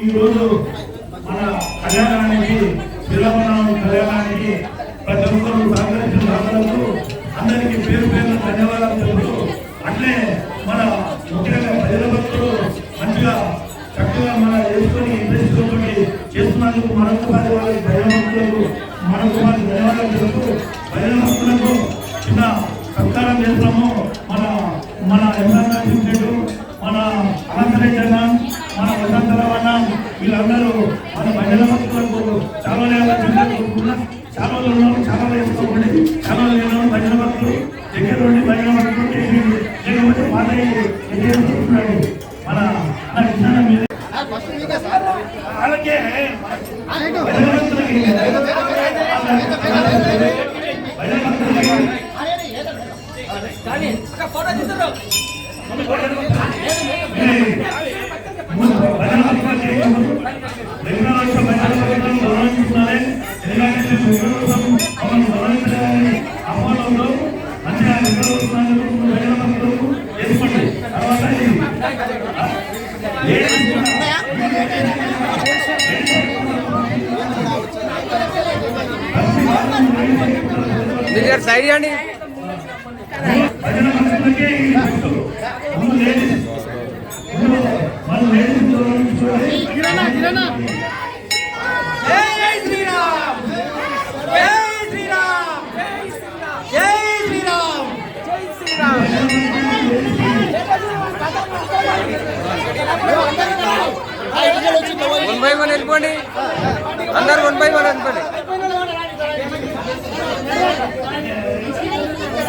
ఈరోజు మన కళ్యాణానికి శ్రీరామనామ కళ్యాణానికి ప్రతి ఒక్కరూ సహకరించిన అందరూ అందరికీ పేరు పేరు ధన్యవాదాలు తెలుపుతూ అట్లే మన ముఖ్యంగా ప్రజల భక్తులు మంచిగా చక్కగా మన వేసుకొని ఇంట్రెస్ట్ తోటి చేస్తున్నందుకు మరొకసారి వాళ్ళకి ప్రజల భక్తులకు మరొకసారి ధన్యవాదాలు తెలుపుతూ ప్రజల భక్తులకు చిన్న సత్కారం చేస్తాము. మన మన ఎంఆర్ఆర్ లిమిటెడ్ మన అనంతరెడ్డి జగన్ మన వసంత అన్న వీళ్ళందరూ మన మహిళల భక్తులకు చాలా చాలా ఉన్నారు చాలా వేసుకోకండి చాలా రోజులు భజన భక్తులు దగ్గర నుండి భజన భక్తులు చేసి లేకపోతే మాదయ్య చూస్తున్నాడు మన మన విధానం మీద వాళ్ళకే భజన భక్తులకి భజన భక్తులకి మీరు గారు సైడ్ ఇవ్వండి వన్ బై వన్ వెళ్ళిపోండి. అందరు వన్ బై వన్ వెళ్ళిపోండి.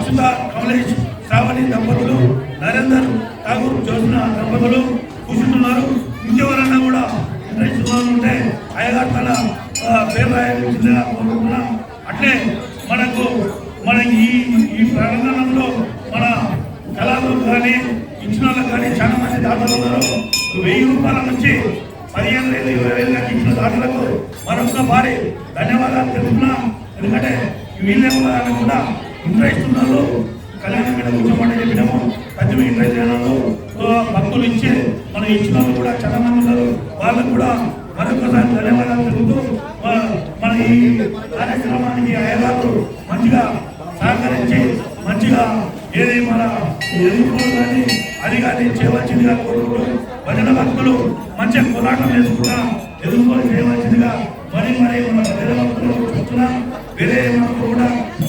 అచ్యుత కమలేష్ శ్రావణి దంపతులు నరేందర్ ఠాగూర్ జ్యోత్న దంపతులు కూర్చుంటున్నారు. ఇంకెవరన్నా కూడా ఇంట్రెస్ట్ ఉంటే అయ్యగారు తన పేరు రాయాల్సిందిగా కోరుకుంటున్నాం. అట్లే మనకు మన ఈ ఈ ప్రాంగణంలో మన కళలు కానీ ఇచ్చిన వాళ్ళకి కానీ చాలా మంది దాతలు ఉన్నారు. వెయ్యి రూపాయల నుంచి పదిహేను వేలు ఇరవై వేలు దాకా ఇచ్చిన దాతలకు మరొక భారీ ధన్యవాదాలు తెలుపుతున్నాం. ఎందుకంటే వీళ్ళే కూడా ఇంట్రెస్ట్ ఉన్నారు కళ్యాణం మీద కూర్చోమని చెప్పినాము పెద్ద ఇంట్రెస్ట్ భక్తులు ఇచ్చే మనం ఇచ్చిన వాళ్ళు కూడా చాలా మంది ఉన్నారు. వాళ్ళకు కూడా మరొకసారి ధన్యవాదాలు తెలుపుతూ మన- ఈ కార్యక్రమానికి అయ్యగారు మంచిగా సహకరించి మంచిగా ఏది మన ఎదుర్కోలు కానీ అది కానీ చేయవలసిందిగా కోరుకుంటూ భజన భక్తులు మంచిగా పోరాటం చేసుకుంటా ఎదుర్కొని చేయవలసిందిగా మరి మరి మన భజన భక్తులు చూస్తున్నాం మీరే మనకు కూడా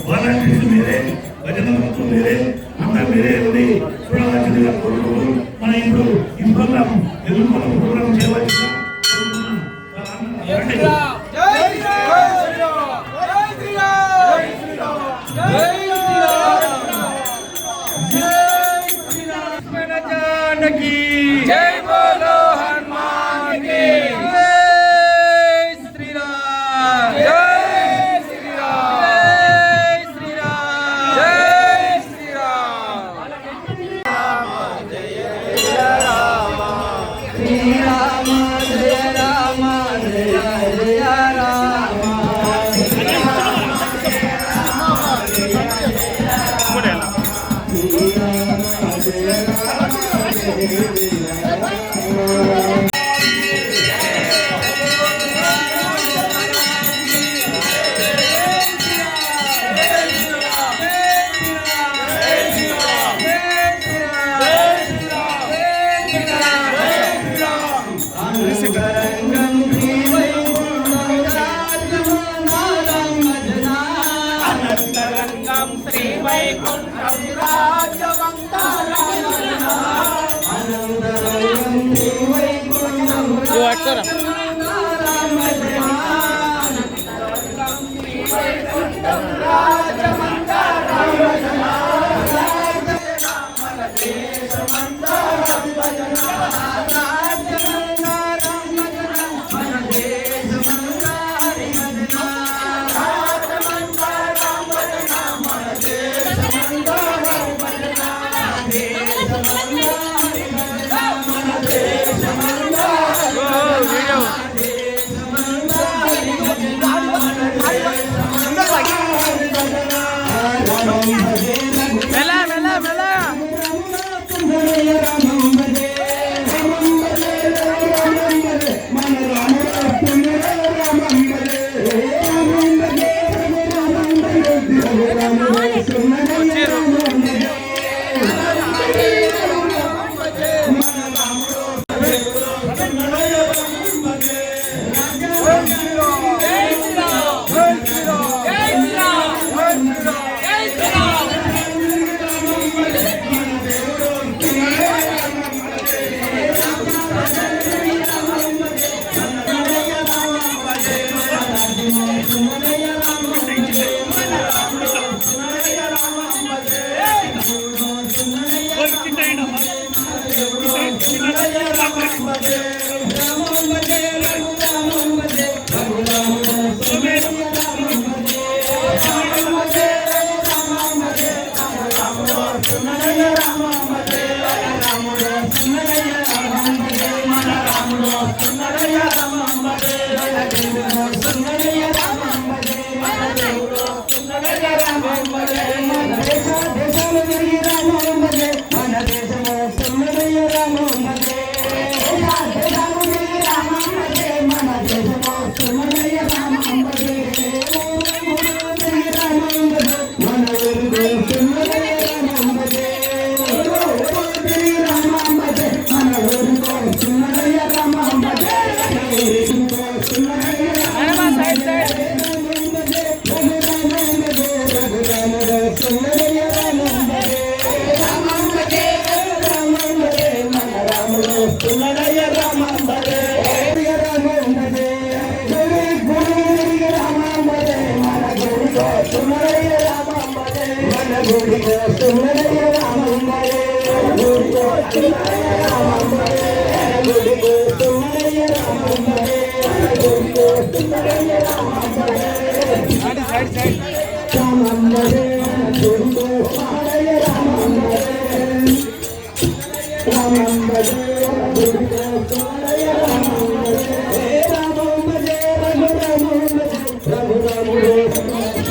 వాలంటీర్స్ మీరే భజనలకు మీరే అంతా మీరే ఉండి చూడవలసిందిగా కోరుకుంటూ మన ఇప్పుడు ఈ ప్రోగ్రాం ప్రోగ్రాం చేయవచ్చు करा సైడ్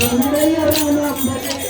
Hallelujah, Rama,